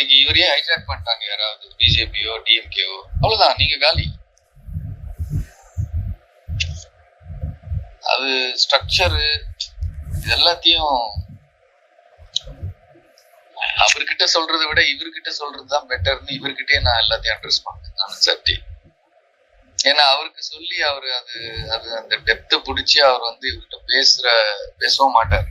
நாளைக்கு இவரையே ஹைஜாக் பண்ணிட்டாங்க யாராவது? பிஜேபியோ டிஎம்கேவோ அவ்வளவுதான் நீங்க காலி. அது ஸ்ட்ரக்சரு இது எல்லாத்தையும் அவர்கிட்ட சொல்றதை விட இவர்கிட்ட சொல்றதுதான் பெட்டர்னு இவர்கிட்டயே நான் எல்லாத்தையும் அட்ரஸ் பண்ணேன் நான் சட்டி ஏன்னா அவருக்கு சொல்லி அவர் அது அது அந்த டெப்த பிடிச்சி அவர் வந்து இவர்கிட்ட பேசுற பேசவும் மாட்டார்.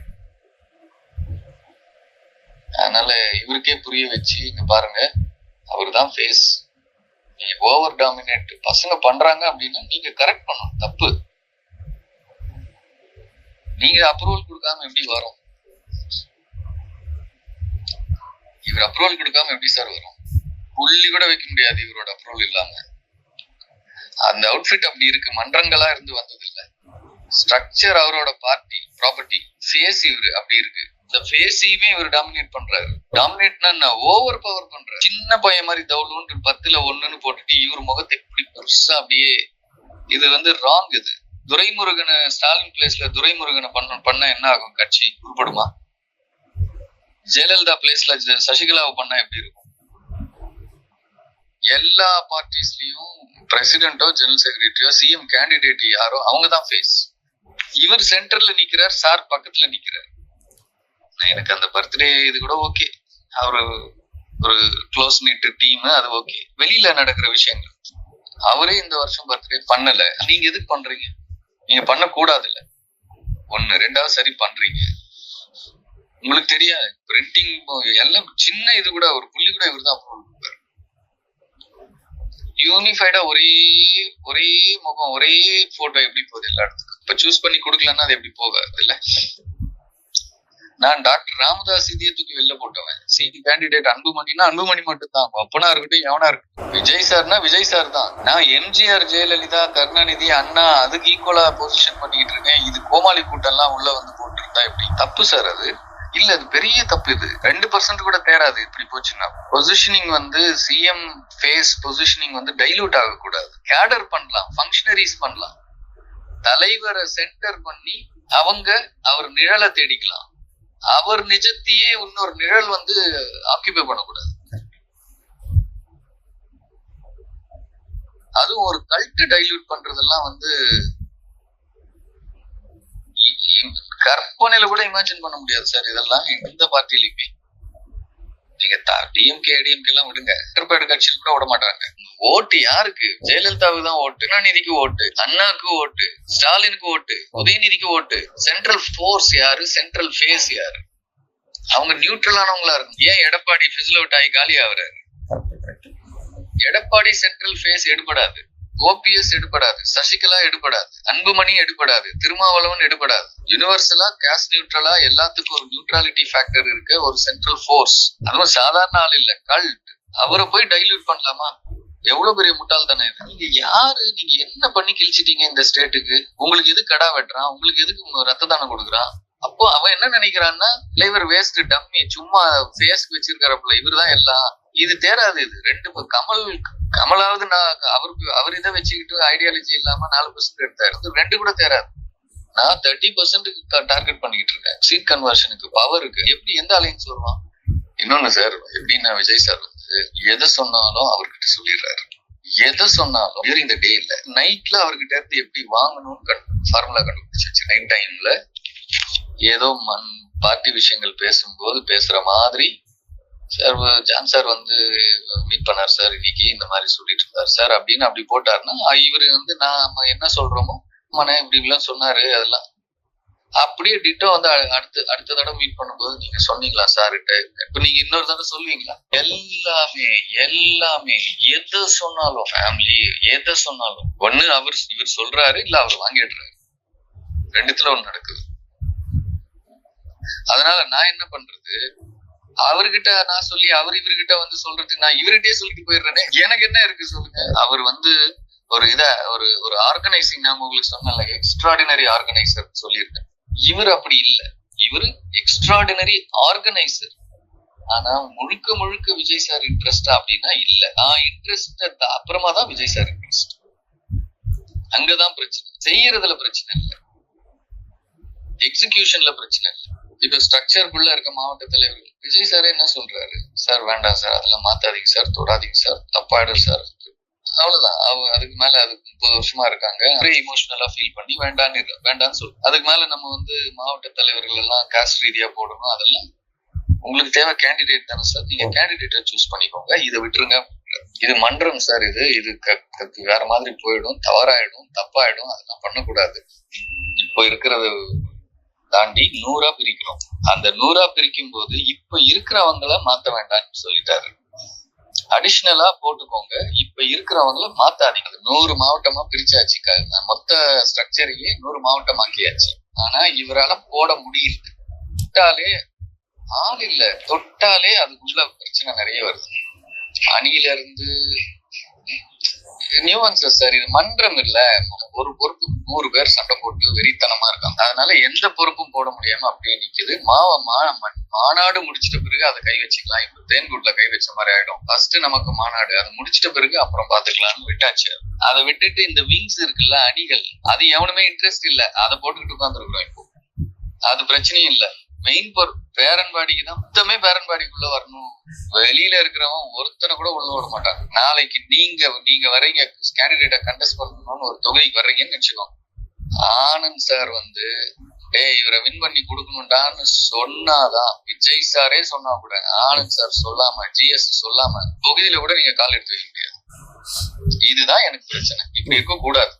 இவருக்கே புரிய வச்சு இங்க பாருங்க அவர் தான் ஃபேஸ் நீங்க ஓவர் டாமினேட் பசங்க பண்றாங்க அப்படின்னா நீங்க கரெக்ட் பண்ணணும் தப்பு. நீங்க அப்ரூவல் கொடுக்காம எப்படி வரும்? இவர் அப்ரூவல் கொடுக்காம எப்படி சார் வரும்? புள்ளி கூட வைக்க முடியாது இவரோட அப்ரூவல் இல்லாம. அந்த அவுட்ஃபிட் அப்படி இருக்கு மன்றங்களா இருந்து வந்தது இல்லை ஸ்ட்ரக்சர் அவரோட பார்ட்டி ப்ராப்பர்ட்டி ஃபேஸ் இவரு அப்படி இருக்கு. இந்த ஃபேஸையுமே இவர் டாமினேட் பண்றாரு. டாமினேட்னா ஓவர் பவர் பண்றாரு. சின்ன பையன் மாதிரி தவுளுன்னு பத்துல ஒண்ணுன்னு போட்டுட்டு இவர் முகத்தை இப்படி பெருசா அப்படியே இது வந்து ராங் இது. துரைமுருகனை ஸ்டாலின் பிளேஸ்ல துரைமுருகனை பண்ண பண்ண என்ன ஆகும்? கட்சி உருப்படுமா? ஜெயலலிதா பிளேஸ்ல சசிகலாவை பண்ணா எப்படி இருக்கும்? எல்லா பார்ட்டிஸ்லயும் பிரசிடென்டோ ஜெனரல் செக்ரட்டரியோ சிஎம் கேண்டிடேட் யாரோ அவங்க தான் ஃபேஸ் இவர் சென்டர்ல நிக்கிறார் சார் பக்கத்துல நிக்கிறார். எனக்கு அந்த பர்த்டே இது கூட ஓகே அவரு ஒரு க்ளோஸ் நீட் டீம் அது ஓகே வெளியில நடக்கிற விஷயங்கள். அவரே இந்த வருஷம் பர்த்டே பண்ணல. நீங்க எதுக்கு பண்றீங்க? நீங்க பண்ண கூடாது இல்ல ஒண்ணு ரெண்டாவது சரி பண்றீங்க. உங்களுக்கு தெரியாது. பிரிண்டிங் எல்லாம் சின்ன இது கூட ஒரு புள்ளி கூட இவர் தான் அப்ரூவல் கொடுப்பாரு யூனிஃபைடா ஒரே ஒரே முகம் ஒரே போட்டோ எப்படி போகுது எல்லா இடத்துக்கும்? இப்ப சூஸ் பண்ணி கொடுக்கலன்னா அது எப்படி போகாது இல்ல நான் டாக்டர் ராமதாஸ் இந்திய தூக்கி வெளில போட்டவன். செய்தி கேண்டிடேட் அன்புமணினா அன்புமணி மட்டும்தான். அப்பனா இருக்கட்டும் எவனா இருக்கட்டும். விஜய் சார்னா விஜய் சார் தான். நான் எம்ஜிஆர் ஜெயலலிதா கருணாநிதி அண்ணா அதுக்கு ஈக்குவலா பொசிஷன் பண்ணிட்டு இருக்கேன். இது கோமாளி கூட்டம்லாம் உள்ள வந்து போட்டிருந்தா எப்படி? தப்பு சார் அது. இல்ல அது பெரிய தப்பு இது. ரெண்டு பர்சன்ட் கூட தேராது இப்படி போச்சுன்னா. பொசிஷனிங் வந்து சிஎம் ஃபேஸ் பொசிஷனிங் வந்து டைலூட் ஆகக்கூடாது. கேடர் பண்ணலாம் ஃபங்க்ஷனரிஸ் பண்ணலாம். தலைவரை சென்டர் பண்ணி அவங்க அவர் நிழலை தேடிக்கலாம். அவர் நிஜத்தையே இன்னொரு நிழல் வந்து ஆக்கிபை பண்ணக்கூடாது. அதுவும் ஒரு கல்ட்டு டைல்யூட் பண்றதெல்லாம் வந்து கற்பனையில கூட இமேஜின் பண்ண முடியாது சார். இதெல்லாம் எந்த பார்ட்டிலையுமே நீங்க டிஎம்கே ஏடிஎம்கே எல்லாம் விடுங்க. திருப்பாடு கட்சியில் கூட விட மாட்டாங்க. ஓட்டு யாருக்கு? ஜெயலலிதாவுக்கு தான் ஓட்டு கருணாநிதிக்கு ஓட்டு அண்ணாக்கு ஓட்டு ஸ்டாலினுக்கு ஓட்டு உதயநிதிக்கு ஓட்டு. சென்ட்ரல் ஃபோர்ஸ் யாரு? சென்ட்ரல் ஃபேஸ் யாரு? அவங்க நியூட்ரலானவங்களா இருக்கும் ஏன் எடப்பாடி பிசில் அவுட் ஆகி காலி ஆகுறாரு? எடப்பாடி சென்ட்ரல் ஃபேஸ் எடுபடாது. ஓபிஎஸ் எடுபடாது சசிகலா எடுபடாது அன்புமணி எடுபடாது திருமாவளவன் எடுபடாது. யூனிவர்சலா கேஸ் நியூட்ரலா எல்லாத்துக்கும் ஒரு நியூட்ராலிட்டி ஃபேக்டர் இருக்கு ஒரு சென்ட்ரல் ஃபோர்ஸ் அதுவும் சாதாரண ஆள் இல்ல கல்ட் அவரை போய் டைல்யூட் பண்ணலாமா? எவ்வளவு பெரிய முட்டாள் தானே இது. நீங்க யாரு? நீங்க என்ன பண்ணி கிழிச்சிட்டீங்க இந்த ஸ்டேட்டுக்கு உங்களுக்கு எது கடா வெட்டுறான்? உங்களுக்கு எதுக்கு ரத்த தானம் கொடுக்குறான்? அப்போ அவன் என்ன நினைக்கிறான்னா இவர் வேஸ்ட் டம்மி சும்மா ஃபேஸ்க்கு வச்சிருக்காரப்புல இவர் தான் எல்லாம். இது தேராது இது. ரெண்டு கமல் கமலாவது நான் அவருக்கு அவர் இதை வச்சுக்கிட்டு ஐடியாலஜி இல்லாம நாலு பர்சன்ட் எடுத்தாரு. ரெண்டு கூட தேராது. நான் தேர்ட்டி பர்சன்ட்டுக்கு டார்கெட் பண்ணிக்கிட்டு இருக்கேன். சீட் கன்வர்ஷனுக்கு பவருக்கு எப்படி எந்த அலைன்ஸ் வருவான் இன்னொன்னு சார் எப்படின்னா விஜய் சார் வந்து எதை சொன்னாலும் அவர்கிட்ட சொல்லிடுறாரு. எதை சொன்னாலும் டியூரிங் த டே இல்ல நைட்ல அவர்கிட்ட இருந்து எப்படி வாங்கணும்னு கண்டு ஃபார்முலா கண்டுபிடிச்சிச்சு. நைட் டைம்ல ஏதோ மண் பார்ட்டி விஷயங்கள் பேசும்போது பேசுற மாதிரி சார் ஜான் சார் வந்து மீட் பண்ணார் சார் இன்னைக்கு இந்த மாதிரி சொல்லிட்டு இருந்தார். சார் அப்படின்னு அப்படி போட்டாருன்னா இவரு வந்து நாம என்ன சொல்றோமோ மன இப்படி எல்லாம் சொன்னாரு அதெல்லாம். அப்படியே டிட்டோ வந்து அடுத்த அடுத்த தடவை மீட் பண்ணும்போது நீங்க சொன்னீங்களா சார்கிட்ட? இப்ப நீங்க இன்னொரு தடவை சொல்லுவீங்களா? எல்லாமே எல்லாமே எதை சொன்னாலும் ஃபேமிலி எதை சொன்னாலும் ஒண்ணு அவர் இவர் சொல்றாரு இல்ல அவர் வாங்கிடுறாரு. ரெண்டுத்துல ஒண்ணு நடக்குது. அதனால நான் என்ன பண்றது? அவர்கிட்ட நான் சொல்லி அவர் இவர்கிட்ட வந்து சொல்றதுக்கு நான் இவர்கிட்டயே சொல்லிட்டு போயிடுறேனே. எனக்கு என்ன இருக்கு சொல்லுங்க? அவர் வந்து ஒரு இத ஒரு ஒரு ஆர்கனைசிங் நான் உங்களுக்கு சொன்னல எக்ஸ்ட்ராடினரி ஆர்கனைசர் சொல்லியிருக்கேன் இவர் அப்படி இல்ல. இவர் எக்ஸ்ட்ராடினரி ஆர்கனைசர் ஆனா முழுக்க முழுக்க விஜய் சார் இன்ட்ரெஸ்டா அப்படின்னா இல்ல. நான் இன்ட்ரெஸ்ட் அப்புறமா தான் விஜய் சார் இன்ட்ரெஸ்ட் அங்கதான் பிரச்சனை. செய்யறதுல பிரச்சனை இல்லை. எக்ஸிகியூஷன்ல பிரச்சனை இல்லை. இப்ப ஸ்ட்ரக்சருக்குள்ள இருக்க மாவட்ட தலைவர்கள் விஜய் சார் என்ன சொல்றாரு? சார் வேண்டாம் சார் அதெல்லாம் மாத்தாதீங்க சார் தொடாதீங்க சார் தப்பாயிடும் சார் அவ்வளவுதான். அவங்க அதுக்கு மேல அதுக்கு முப்பது வருஷமா இருக்காங்க. ஒரே இமோஷனலா ஃபீல் பண்ணி வேண்டான்னு வேண்டான்னு சொல்லு அதுக்கு மேல நம்ம வந்து மாவட்ட தலைவர்கள் எல்லாம் காஸ்ட் ரீதியா போடணும் அதெல்லாம் உங்களுக்கு தேவை கேண்டிடேட் தானே சார் நீங்க கேண்டிடேட்டை சூஸ் பண்ணிக்கோங்க. இதை விட்டுருங்க. இது மன்றம் சார் இது. இது வேற மாதிரி போயிடும் தவறாயிடும் தப்பாயிடும் அதெல்லாம் பண்ணக்கூடாது. இப்போ இருக்கிறது தாண்டி நூறா பிரிக்கிறோம். அந்த நூறா பிரிக்கும் போது இப்ப இருக்கிறவங்கள மாத்த வேண்டாம்னு சொல்லிட்டாரு. அடிஷ்னலா போட்டுக்கோங்க. இப்ப இருக்கிறவங்கள மாத்தாதீங்க. அது நூறு மாவட்டமா பிரிச்சாச்சு. மொத்த ஸ்ட்ரக்சரையே நூறு மாவட்டமாக்கியாச்சு. ஆனா இவரால போட முடியல. தொட்டாலே ஆள் இல்ல. தொட்டாலே அதுக்குள்ள பிரச்சனை நிறைய வருது. அணியில இருந்து நியூவன்சஸ் சார் இது மன்றம் இல்ல. ஒரு பொறுப்பு நூறு பேர் சண்டை போட்டு வெறித்தனமா இருக்காங்க. அதனால எந்த பொறுப்பும் போட முடியாம அப்படியே நிக்குது. மாவ மா- மாநாடு முடிச்சிட்ட பிறகு அதை கை வச்சுக்கலாம். இப்ப தேன்கூட்ல கை வச்ச மாதிரி ஆயிடும். ஃபர்ஸ்ட் நமக்கு மாநாடு. அதை முடிச்சிட்ட பிறகு அப்புறம் பாத்துக்கலாம்னு விட்டாச்சு. அதை விட்டுட்டு இந்த விங்ஸ் இருக்குல்ல அணிகள் அது எவனுமே இன்ட்ரெஸ்ட் இல்ல. அதை போட்டுக்கிட்டு உட்காந்துருக்குறோம் இப்போ. அது பிரச்சனையும் இல்ல. மெயின் பொறு பேரன்பாடிக்கு தான் மொத்தமே பேரன்பாடிக்குள்ள வரணும். வெளியில இருக்கிறவன் ஒருத்தனை கூட உள்ள விட மாட்டாங்க நாளைக்கு நீங்க நீங்க வரீங்க கேண்டிடேட்டை கண்டெஸ்ட் பண்ணணும்னு ஒரு தொகுதிக்கு வர்றீங்கன்னு நினைச்சுக்கோங்க. ஆனந்த் சார் வந்து டேய் இவரை வின் பண்ணி கொடுக்கணும்டான்னு சொன்னாதான். விஜய் சாரே சொன்னா கூட ஆனந்த் சார் சொல்லாம ஜிஎஸ் சொல்லாம தொகுதியில கூட நீங்க கால் எடுத்து வைக்க முடியாது. இதுதான் எனக்கு பிரச்சனை. இப்படி இருக்க கூடாது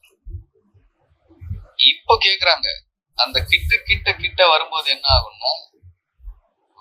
இப்போ கேக்குறாங்க. அந்த கிட்ட கிட்ட கிட்ட வரும்போது என்ன ஆகும்னா